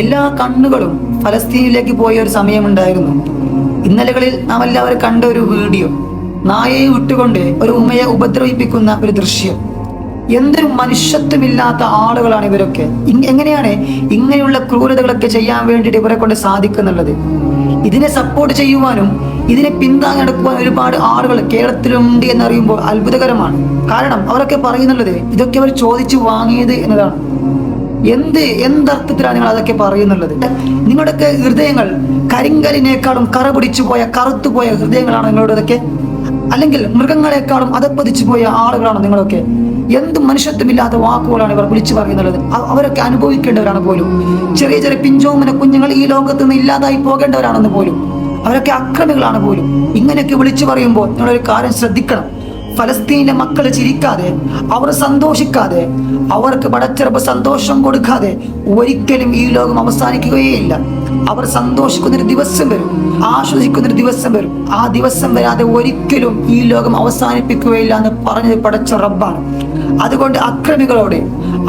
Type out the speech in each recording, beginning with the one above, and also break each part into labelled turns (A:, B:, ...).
A: എല്ലാ കണ്ണുകളും ഫലസ്തീനിലേക്ക് പോയ ഒരു സമയമുണ്ടായിരുന്നു. ഇന്നലകളിൽ നാം എല്ലാവരും കണ്ട ഒരു വീഡിയോ നായയെ വിട്ടുകൊണ്ട് ഒരു ഉമ്മയെ ഉപദ്രവിപ്പിക്കുന്ന ഒരു ദൃശ്യം. എന്തൊരു മനുഷ്യത്വമില്ലാത്ത ആളുകളാണ് ഇവരൊക്കെ. എങ്ങനെയാണ് ഇങ്ങനെയുള്ള ക്രൂരതകളൊക്കെ ചെയ്യാൻ വേണ്ടിയിട്ട് ഇവരെ കൊണ്ട് സാധിക്കുന്നുള്ളത്? ഇതിനെ സപ്പോർട്ട് ചെയ്യുവാനും ഇതിനെ പിന്താങ്ങി നടക്കുവാൻ ഒരുപാട് ആളുകൾ കേരളത്തിലുണ്ട് എന്നറിയുമ്പോൾ അത്ഭുതകരമാണ്. കാരണം അവരൊക്കെ പറയുന്നുള്ളത് ഇതൊക്കെ അവർ ചോദിച്ചു വാങ്ങിയത് എന്നതാണ്. എന്ത് എന്തർത്ഥത്തിലാണ് നിങ്ങൾ അതൊക്കെ പറയുന്നുള്ളത്? നിങ്ങളുടെയൊക്കെ ഹൃദയങ്ങൾ കരിങ്കലിനേക്കാളും കറ പിടിച്ചു പോയ കറുത്തു പോയ ഹൃദയങ്ങളാണ് നിങ്ങളുടേതൊക്കെ അല്ലെങ്കിൽ മൃഗങ്ങളെക്കാളും അതപ്പതിച്ചു പോയ ആളുകളാണ് നിങ്ങളൊക്കെ? എന്ത് മനുഷ്യത്വമില്ലാത്ത വാക്കുകളാണ് ഇവർ വിളിച്ചു പറയുന്നുള്ളത്? അവരൊക്കെ അനുഭവിക്കേണ്ടവരാണ് പോലും. ചെറിയ ചെറിയ പിഞ്ചോമന കുഞ്ഞുങ്ങൾ ഈ ലോകത്ത് നിന്ന് ഇല്ലാതായി പോകേണ്ടവരാണെന്ന് പോലും. അവരൊക്കെ അക്രമികളാണ് പോലും. ഇങ്ങനെയൊക്കെ വിളിച്ചു പറയുമ്പോൾ നിങ്ങളൊരു കാര്യം ശ്രദ്ധിക്കണം. ഫലസ്തീനിലെ മക്കൾ ചിരിക്കാതെ അവർ സന്തോഷിക്കാതെ അവർക്ക് പടച്ചിറപ്പ് സന്തോഷം കൊടുക്കാതെ ഒരിക്കലും ഈ ലോകം അവസാനിക്കുകയേയില്ല. അവർ സന്തോഷിക്കുന്നൊരു ദിവസം വരും ആശ്വസിക്കുന്നൊരു ദിവസം വരും. ആ ദിവസം വരാതെ ഒരിക്കലും ഈ ലോകം അവസാനിപ്പിക്കുകയില്ല എന്ന് പറഞ്ഞത് പടച്ച റബ്ബാണ്. അതുകൊണ്ട് അക്രമികളോട്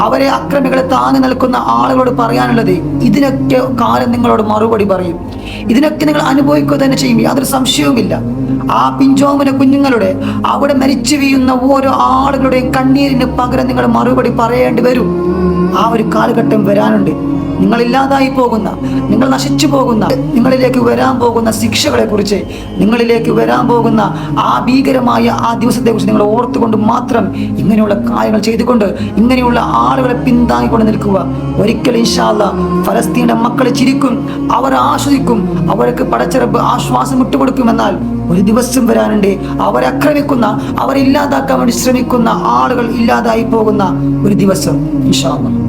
A: അവരെ അക്രമികളെ താങ്ങി നിൽക്കുന്ന ആളുകളോട് പറയാനുള്ളത് ഇതിനൊക്കെ കാലം നിങ്ങളോട് മറുപടി പറയും. ഇതിനൊക്കെ നിങ്ങൾ അനുഭവിക്കുക തന്നെ ചെയ്യും. യാതൊരു സംശയവുമില്ല. ആ പിഞ്ചോമന കുഞ്ഞുങ്ങളുടെ അവിടെ മരിച്ചു വീഴുന്ന ഓരോ ആളുകളുടെയും കണ്ണീരിന് പകരം നിങ്ങൾ മറുപടി പറയേണ്ടി വരും. ആ ഒരു കാലഘട്ടം വരാനുണ്ട്. നിങ്ങൾ ഇല്ലാതായി പോകുന്ന നിങ്ങൾ നശിച്ചു പോകുന്ന നിങ്ങളിലേക്ക് വരാൻ പോകുന്ന ശിക്ഷകളെ കുറിച്ച് നിങ്ങളിലേക്ക് വരാൻ പോകുന്ന ആ ഭീകരമായ ആ ദിവസത്തെ കുറിച്ച് നിങ്ങൾ ഓർത്തുകൊണ്ട് മാത്രം ഇങ്ങനെയുള്ള കാര്യങ്ങൾ ചെയ്തുകൊണ്ട് ഇങ്ങനെയുള്ള ആളുകളെ പിന്താങ്ങിക്കൊണ്ട് നിൽക്കുക. ഒരിക്കലും ഇൻഷാല്ല ഫലസ്തീന്റെ മക്കളെ ചിരിക്കും അവർ ആസ്വദിക്കും അവർക്ക് പടച്ചിറപ്പ് ആശ്വാസം വിട്ടുകൊടുക്കുമെന്നാൽ ഒരു ദിവസം വരാനുണ്ട്. അവരെ ആക്രമിക്കുന്ന അവരെ ഇല്ലാതാക്കാൻ വേണ്ടി ശ്രമിക്കുന്ന ആളുകൾ ഇല്ലാതായി പോകുന്ന ഒരു ദിവസം ഇൻഷാല്ല